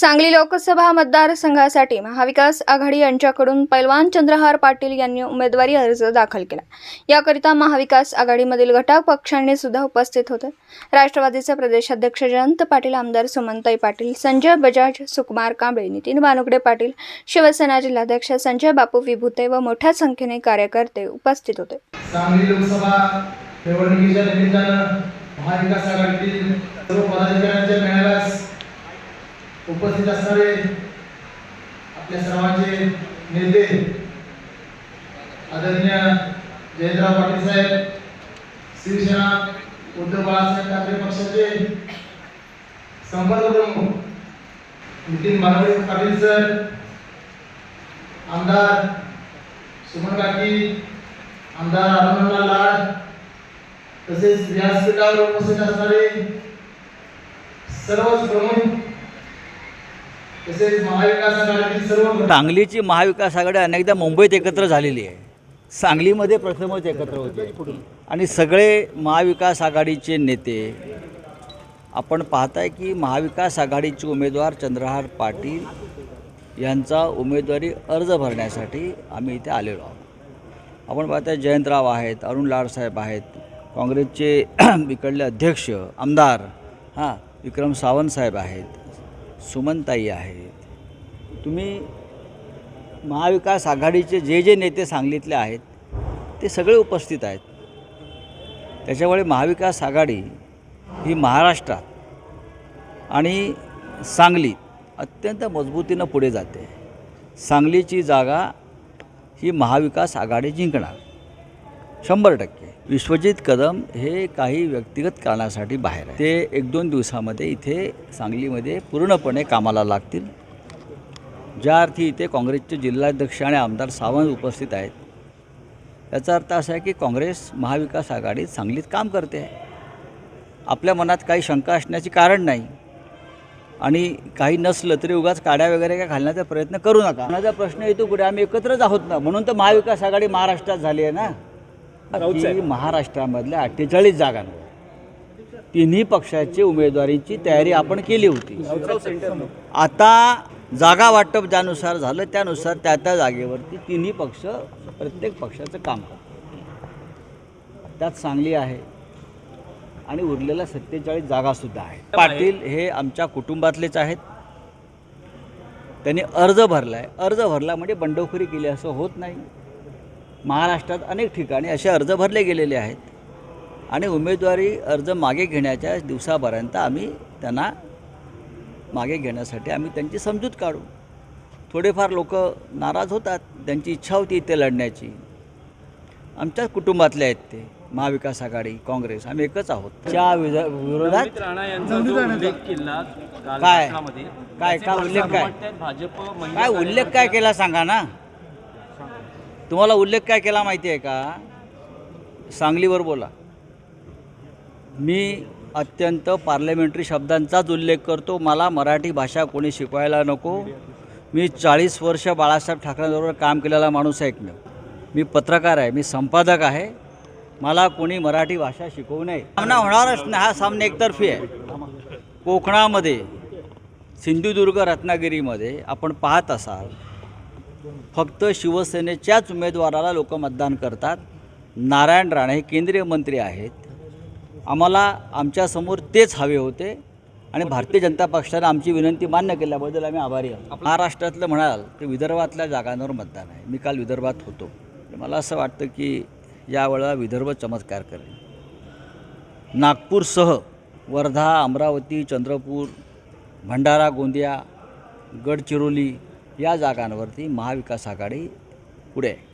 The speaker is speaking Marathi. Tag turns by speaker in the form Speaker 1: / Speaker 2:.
Speaker 1: सांगली लोकसभा मतदारसंघासाठी महाविकास आघाडी यांच्याकडून पैलवान चंद्रहार पाटील यांनी उमेदवारी अर्ज दाखल केला. याकरिता महाविकास आघाडीमधील घटक पक्षांनी सुद्धा उपस्थित होते. राष्ट्रवादीचे प्रदेशाध्यक्ष जयंत पाटील आमदार सुमनताई पाटील संजय बजाज सुकुमार कांबळे नितीन बानुगडे पाटील शिवसेना जिल्हाध्यक्ष संजय बापू विभूते व मोठ्या संख्येने कार्यकर्ते उपस्थित होते.
Speaker 2: सांगली लोकसभा निवडणुकीच्या निमित्तानं महाविकास आघाडीतील सर्व पदाधिकाऱ्यांच्या मेळाव्यास उपस्थित असणारे आपल्या सर्वांचे नेते आदरणीय जयंतराव पाटील साहेब शिवसेना उद्धव बाळासाहेब ठाकरे पक्षाचे संपर्क प्रमुख नितीन बानवडे पाटील सर आमदार सुमन काकी आमदार अरुणला लाड तसेच व्यासपीठावर उपस्थित असणारे सर्वच प्रमुख तसेच महाविकास आघाडीतील सर्व घटक
Speaker 3: सांगलीची महाविकास आघाडी अनेकदा मुंबईत एकत्र झालेली आहे. सांगलीमध्ये प्रथमच एकत्र होते. आणि सगळे महाविकास आघाडीचे नेते आपण पाहताय की महाविकास आघाडीचे उमेदवार चंद्रहार पाटील यांचा उमेदवारी अर्ज भरण्यासाठी आम्ही इथे आलेलो आहोत. आपण पाहताय जयंतराव आहेत अरुण लाडसाहेब आहेत काँग्रेसचे इकडले अध्यक्ष आमदार हां विक्रम सावंत आहेत. सुमनताई आहेत तुम्ही महाविकास आघाडीचे जे जे नेते सांगलीतले आहेत ते सगळे उपस्थित आहेत. त्याच्यामुळे महाविकास आघाडी ही महाराष्ट्रात आणि सांगली अत्यंत मजबूतीनं पुढे जाते. सांगलीची जागा ही महाविकास आघाडी जिंकणार. शंभर टक्के. विश्वजित कदम हे काही व्यक्तिगत कारणासाठी बाहेर आहे ते एक दोन दिवसामध्ये इथे सांगलीमध्ये पूर्णपणे कामाला लागतील. ज्या अर्थी इथे काँग्रेसचे जिल्हाध्यक्ष आणि आमदार सावंत उपस्थित आहेत. याचा अर्थ असा आहे की काँग्रेस महाविकास आघाडीत सांगलीत काम करते. आहे आपल्या मनात काही शंका असण्याचे कारण नाही. आणि काही नसलं तरी उगाच काड्या वगैरे काय घालण्याचा प्रयत्न करू नका. माझा प्रश्न येतो कुठे आम्ही एकत्रच आहोत ना? म्हणून तर महाविकास आघाडी महाराष्ट्रात झाली आहे ना? की महाराष्ट्रामधल्या अठ्ठेचाळीस जागांवर. तिन्ही पक्षाची उमेदवारीची तयारी आपण केली होती. आता जागा वाटप ज्यानुसार झालं त्यानुसार त्या त्या जागेवरती तिन्ही पक्ष प्रत्येक पक्षाचं काम करतात. त्यात सांगली आहे आणि उरलेल्या सत्तेचाळीस जागासुद्धा आहेत. पाटील हे आमच्या कुटुंबातलेच आहेत. त्यांनी अर्ज भरला आहे अर्ज भरला म्हणजे बंडखोरी केली असं होत नाही. महाराष्ट्रात अनेक ठिकाणी असे अर्ज भरले गेलेले आहेत आणि उमेदवारी अर्ज मागे घेण्याच्या दिवसापर्यंत आम्ही त्यांना मागे घेण्यासाठी आम्ही त्यांची समजूत काढू थोडेफार लोक नाराज होतात त्यांची इच्छा होती इथे लढण्याची आमच्याच कुटुंबातले आहेत ते महाविकास आघाडी काँग्रेस आम्ही एकच आहोत त्या विध- विरोधात काय?
Speaker 4: भाषणामध्ये
Speaker 3: काय? काय उल्लेख काय?
Speaker 4: भाजप
Speaker 3: काय उल्लेख काय केला सांगा ना तुम्हाला उल्लेख काय केला माहिती आहे का? सांगलीवर बोला. मी अत्यंत पार्लमेंटरी शब्दांचाच उल्लेख करतो. मला मराठी भाषा कोणी शिकवायला नको. मी चाळीस वर्ष बाळासाहेब ठाकरेंबरोबर काम केलेला माणूस आहे एकमेव मी पत्रकार आहे मी संपादक आहे. मला कोणी मराठी भाषा शिकवू नये. सामना होणारच नाही हा सामना एकतर्फी आहे. कोकणामध्ये सिंधुदुर्ग रत्नागिरीमध्ये आपण पाहत असाल फक्त शिवसेनेच्याच उमेदवाराला लोक मतदान करतात. नारायण राणे हे केंद्रीय मंत्री आहेत. आम्हाला आमच्यासमोर तेच हवे होते. आणि भारतीय जनता पक्षाने आमची विनंती मान्य केल्याबद्दल आम्ही आभारी आहोत. महाराष्ट्रातलं म्हणाल ते विदर्भातल्या जागांवर मतदान आहे. मी काल विदर्भात होतो. मला असं वाटतं की यावेळेला विदर्भ चमत्कार करेल. नागपूरसह वर्धा अमरावती चंद्रपूर भंडारा गोंदिया गडचिरोली या जागांवरती महाविकास आघाडी पुढे. आहे